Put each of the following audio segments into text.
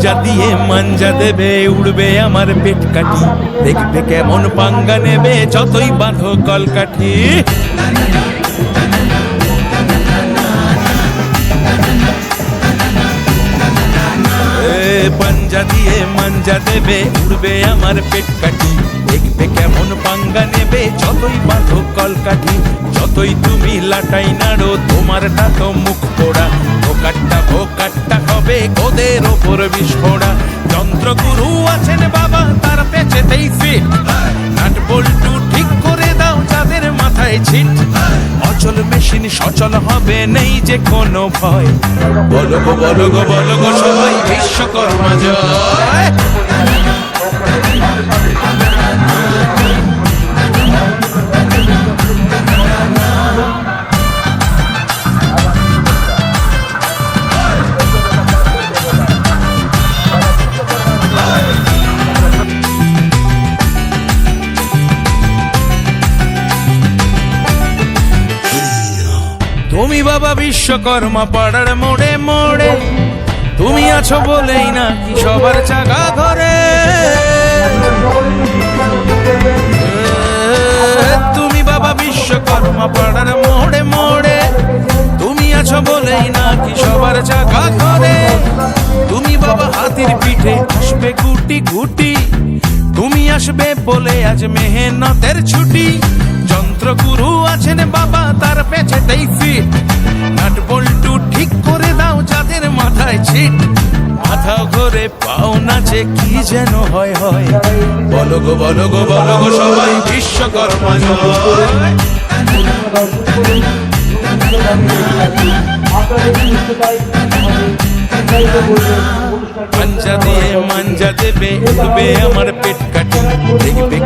পাঞ্জা দিয়ে মাঞ্জা দেবে, উড়বে আমার পেট কাটি দেখবে কেমন পাঙ্গা নেবে, যতই বাঁধো কলকাঠি। পাঞ্জা দিয়ে মাঞ্জা দেবে, উড়বে আমার পেট কাটি দেখবে কেমন পাঙ্গা নেবে, যতই বাঁধো কলকাঠি। যতই তুমি লাটাই নাড়ো, তোমারটা তো মুখ পোড়া। ভোকাট্টা ভোকাট্টা হবে ওদের ওপর বিস্ফোরা যন্ত্রগুরু আছেন বাবা, তার পেছেতেই ফিট। নাট বল্টু ঠিক করে দাও, যাদের মাথায় ছিট। অচল মেশিন সচল হবে নেই যে কোনো ভয়। বলো গো বলো গো বলো সবাই বিশ্বকর্মা জয়। তুমি বাবা বিশ্বকর্মা, পাড়ার মোড়ে মোড়ে। তুমি আছো বলেই না কি সবার চাকা ঘরে তুমি বাবা বিশ্বকর্মা, পাড়ার মোড়ে মোড়ে। তুমি আছো বলেই না কি সবার চাকা ঘরে তুমি বাবা হাতির পিঠে আসবে গুটি গুটি। তুমি আসবে বলে আজ মেহনতের ছুটি। যন্ত্রগুরু আছেন বাবা, তার পেছেতেই ফিট নাট বল্টু ঠিক করে দাও, যাদের মাথায় ছিট। মাথা ঘরে পাও নাচে কি যেন হয় হয়। বলো গো বলো গো বলো গো সবাই, বিশ্বকর্মা পাঞ্জা দিয়ে মাঞ্জা দেবে, উঠবে আমার পেট কাটি দেখবে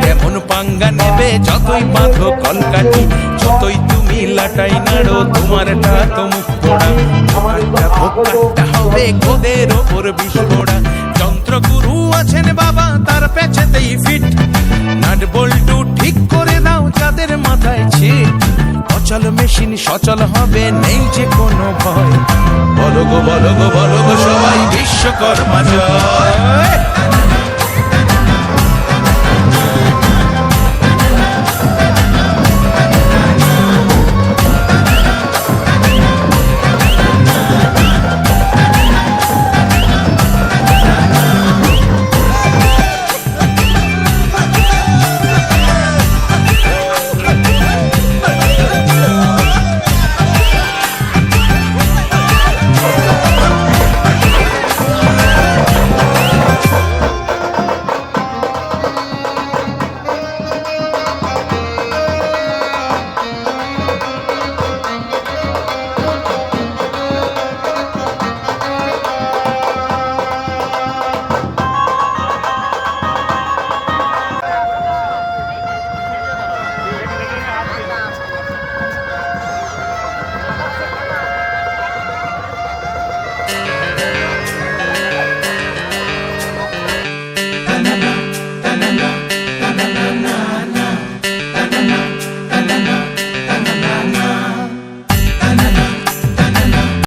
পাঙ্গা নেবে যতই বাঁধো কলকাটি যতই তুমি লাটাই নাড়ো, তোমার তো মুখ পোড়া। ভোকাট্টা ভোকাট্টা হবে গোদের ওপর বিস্ফোড়া। যন্ত্রগুরু আছেন বাবা, তার পেছেতেই ফিট। নাট বল্টু ঠিক করে দাও যাদের মাথায় ছিট। অচল মেশিন সচল হবে, নেই যে কোনো ভয়। বলো গো বলো গো বলো গো, সবাই বিশ্বকর্মা জয়।